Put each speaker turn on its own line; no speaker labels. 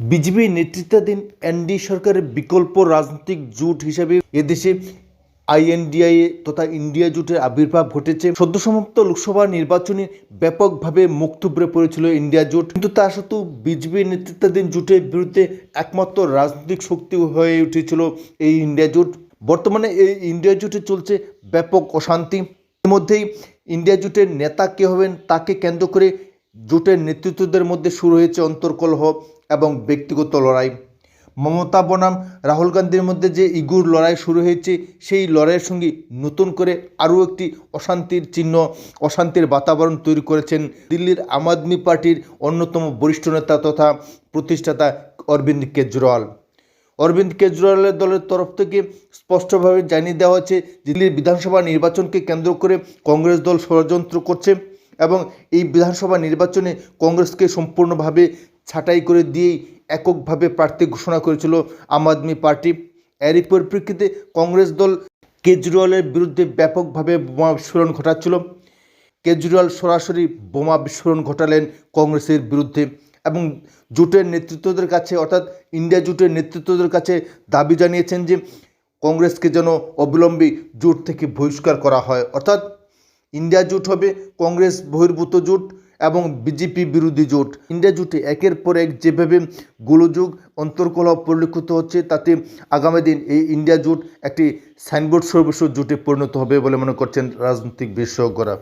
BJP নেতৃত্বাধীন ND সরকারের বিকল্প রাজনৈতিক জোট হিসেবে এদেশে আইএনডিআই তথা ইন্ডিয়া জোটের আবির্ভাব ঘটেছে। সদ্য সমাপ্ত লোকসভা নির্বাচনে ব্যাপকভাবে মুখ থুবড়ে পড়েছিল ইন্ডিয়া জোট। কিন্তু তা সত্ত্বেও বিজেপি নেতৃত্বাধীন জোটের বিরুদ্ধে একমাত্র রাজনৈতিক শক্তি হয়ে উঠেছিল এই ইন্ডিয়া জোট। বর্তমানে এই ইন্ডিয়া জোটে চলছে ব্যাপক অশান্তি। ইতিমধ্যেই ইন্ডিয়া জোটের নেতা কে হবেন তাকে কেন্দ্র করে জোটের নেতৃত্বদের মধ্যে শুরু হয়েছে অন্তর্কলহ। এবং ব্যক্তিগত লড়াই। মমতা বনাম, রাহুল গান্ধীর মধ্যে যে ইগুর লড়াই শুরু হয়েছে, সেই লড়াইয়ের সঙ্গে নতুন করে আরও একটি অশান্তির চিহ্ন, অশান্তির বাতাবরণ তৈরি করেছেন দিল্লির আম আদমি পার্টির অন্যতম বরিষ্ঠ নেতা তথা প্রতিষ্ঠাতা অরবিন্দ কেজরিওয়াল। অরবিন্দ কেজরিওয়ালের দলের তরফ থেকে স্পষ্টভাবে জানিয়ে দেওয়া হয়েছে, দিল্লির বিধানসভা নির্বাচনকে কেন্দ্র করে কংগ্রেস দল ষড়যন্ত্র করছে। এবং এই বিধানসভা নির্বাচনে কংগ্রেসকে সম্পূর্ণভাবে ছাঁটাই করে দিয়েই এককভাবে প্রার্থী ঘোষণা করেছিল আম আদমি পার্টি। এরই পরিপ্রেক্ষিতে কংগ্রেস দল কেজরিওয়ালের বিরুদ্ধে ব্যাপকভাবে বোমা বিস্ফোরণ ঘটাচ্ছিল। কেজরিওয়াল সরাসরি বোমা বিস্ফোরণ ঘটালেন কংগ্রেসের বিরুদ্ধে এবং জোটের নেতৃত্বদের কাছে, অর্থাৎ ইন্ডিয়া জোটের নেতৃত্বদের কাছে দাবি জানিয়েছেন যে কংগ্রেসকে যেন অবিলম্বে জোট থেকে বহিষ্কার করা হয়। অর্থাৎ ইন্ডিয়া জোট হবে, কংগ্রেস বহির্ভূত জোট এবং বিজেপি বিরোধী জোট। ইন্ডিয়া জোটে একের পর এক যেভাবে গোলযোগ অন্তর্কলহ পরিলক্ষিত হচ্ছে, তাতে আগামী দিন এই ইন্ডিয়া জোট একটি সাইনবোর্ড সর্বস্ব জোটে পরিণত হবে বলে মনে করছেন রাজনৈতিক বিশেষজ্ঞরা